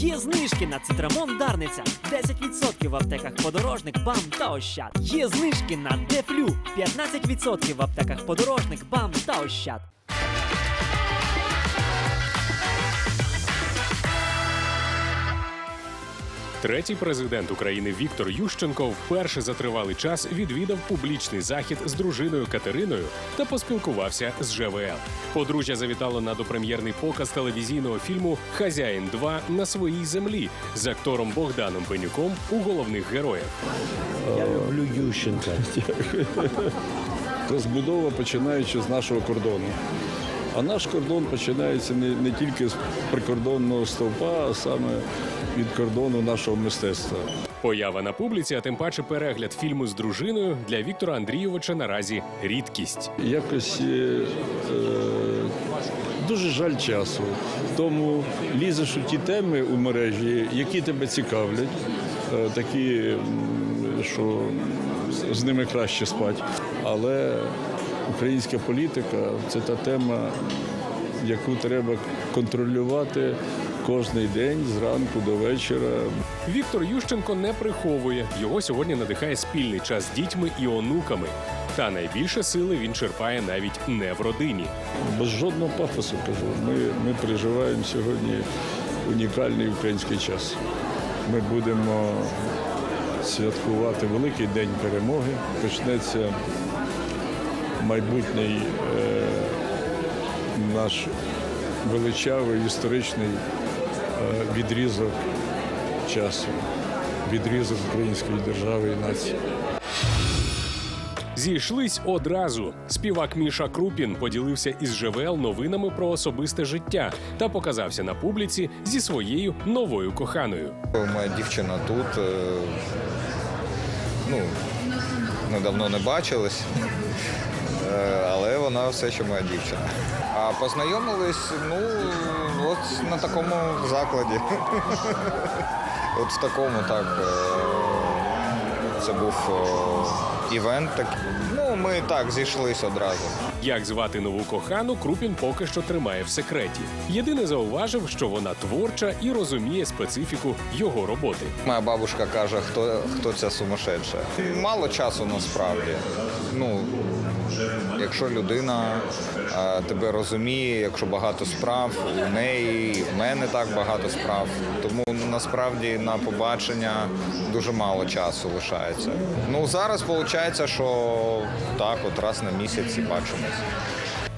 Є знижки на цитрамон Дарниця 10% в аптеках подорожник, бам та ощад. Є знижки на Дефлю 15% в аптеках подорожник, бам та ощад. Третій президент України Віктор Ющенко вперше за тривалий час відвідав публічний захід з дружиною Катериною та поспілкувався з ЖВЛ. Подружжя завітало на допрем'єрний показ телевізійного фільму Хазяїн 2 на своїй землі з актором Богданом Пенюком у головних героях. Я люблю Ющенка. Розбудова починаючи з нашого кордону. А наш кордон починається не, не тільки з прикордонного стовпа, а саме від кордону нашого мистецтва. Поява на публіці, а тим паче перегляд фільму з дружиною для Віктора Андрійовича наразі рідкість. Якось е, е, дуже жаль часу. Тому лізеш у ті теми у мережі, які тебе цікавлять, е, такі, що з ними краще спати. Але українська політика це та тема, яку треба контролювати кожний день зранку до вечора. Віктор Ющенко не приховує. Його сьогодні надихає спільний час з дітьми і онуками. Та найбільше сили він черпає навіть не в родині. Без жодного пафосу кажу. Ми, ми переживаємо сьогодні унікальний український час. Ми будемо святкувати великий день перемоги. Почнеться майбутній е, наш величавий історичний відрізок часу, відрізок української держави і нації. Зійшлись одразу. Співак Міша Крупін поділився із ЖВЛ новинами про особисте життя та показався на публіці зі своєю новою коханою. Моя дівчина тут. е, Ну, ми давно не бачились, е, але вона все ще моя дівчина. А познайомились, ну, от на такому закладі. От в такому, так. е, Це був е, івент такий. Ну, ми так зійшлись одразу. Як звати нову кохану, Крупін поки що тримає в секреті. Єдине зауважив, що вона творча і розуміє специфіку його роботи. Моя бабушка каже, хто, хто ця сумасшедша. Мало часу насправді. Ну, якщо людина е, тебе розуміє, якщо багато справ у неї, і в мене так багато справ. Тому насправді на побачення дуже мало часу лишається. Ну зараз виходить, що так, от раз на місяць і бачимось.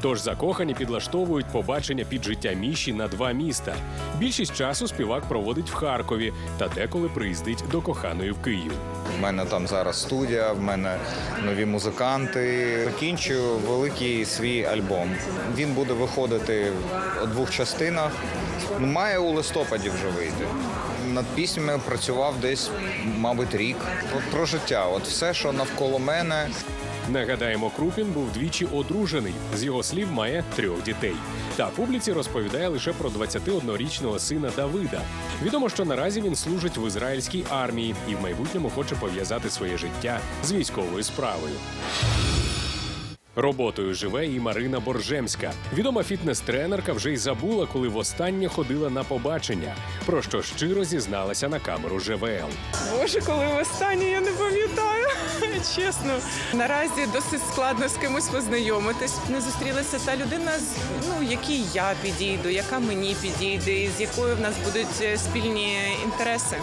Тож закохані підлаштовують побачення під життя Міші на два міста. Більшість часу співак проводить в Харкові та деколи приїздить до коханої в Київ. У мене там зараз студія, в мене нові музиканти. Закінчую великий свій альбом. Він буде виходити у двох частинах. Має у листопаді вже вийти. Над піснями працював десь, мабуть, рік. От про життя. От все, що навколо мене. Нагадаємо, Крупін був двічі одружений. З його слів, має трьох дітей. Та публіці розповідає лише про 21-річного сина Давида. Відомо, що наразі він служить в ізраїльській армії і в майбутньому хоче пов'язати своє життя з військовою справою. Роботою живе і Марина Боржемська. Відома фітнес-тренерка вже й забула, коли востаннє ходила на побачення, про що щиро зізналася на камеру ЖВЛ. Боже, коли востаннє я не пам'ятаю. Чесно, наразі досить складно з кимось познайомитись. Не зустрілася та людина, ну якій я підійду, яка мені підійде, і з якою в нас будуть е, спільні інтереси.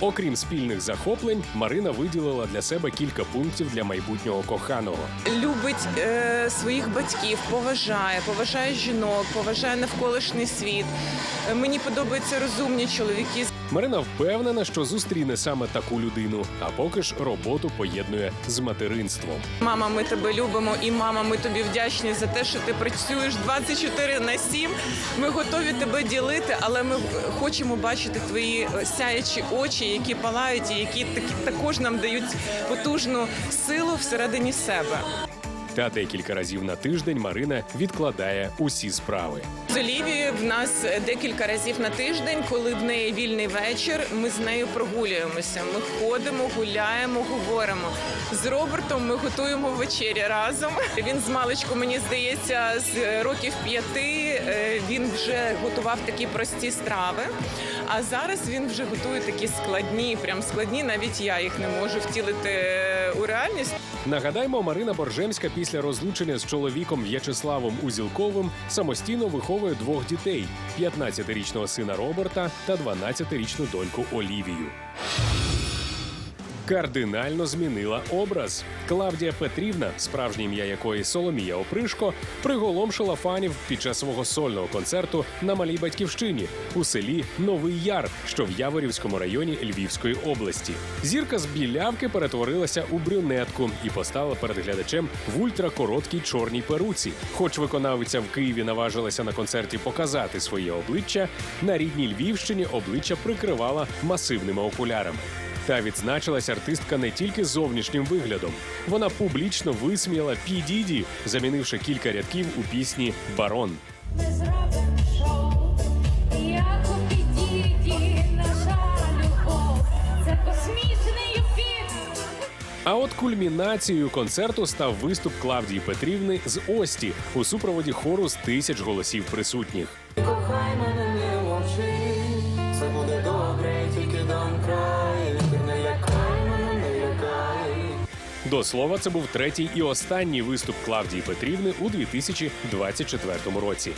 Окрім спільних захоплень, Марина виділила для себе кілька пунктів для майбутнього коханого. Любить е, своїх батьків, поважає, поважає жінок, поважає навколишній світ. Е, мені подобаються розумні чоловіки. Марина впевнена, що зустріне саме таку людину, а поки ж роботу поєднує з материнством. Мама, ми тебе любимо, і мама, ми тобі вдячні за те, що ти працюєш 24 на 7. Ми готові тебе ділити, але ми хочемо бачити твої е, сяячі очі, які палають, і які також нам дають потужну силу всередині себе. Та декілька разів на тиждень Марина відкладає усі справи. З Олівією в нас декілька разів на тиждень, коли в неї вільний вечір, ми з нею прогулюємося. Ми ходимо, гуляємо, говоримо. З Робертом ми готуємо вечері разом. Він з маличку, мені здається, з років п'яти е, він вже готував такі прості страви. А зараз він вже готує такі складні, прям складні. Навіть я їх не можу втілити е, у реальність. Нагадаємо, Марина Боржемська після розлучення з чоловіком В'ячеславом Узілковим самостійно виховує двох дітей: 15-річного сина Роберта та 12-річну доньку Олівію. Кардинально змінила образ. Клавдія Петрівна, справжнє ім'я якої Соломія Опришко, приголомшила фанів під час свого сольного концерту на малій батьківщині у селі Новий Яр, що в Яворівському районі Львівської області. Зірка з білявки перетворилася у брюнетку і постала перед глядачем в ультракороткій чорній перуці. Хоч виконавиця в Києві наважилася на концерті показати своє обличчя, на рідній Львівщині обличчя прикривала масивними окулярами. Та відзначилась артистка не тільки зовнішнім виглядом. Вона публічно висміяла Пі Діді, замінивши кілька рядків у пісні Барон. Ми зробимо шоу, як у підіді, наша любов. Це космічний фільм. А от кульмінацією концерту став виступ Клавдії Петрівни з Ості у супроводі хору з тисяч голосів присутніх. Кохай мене До слова, це був третій і останній виступ Клавдії Петрівни у 2024 році.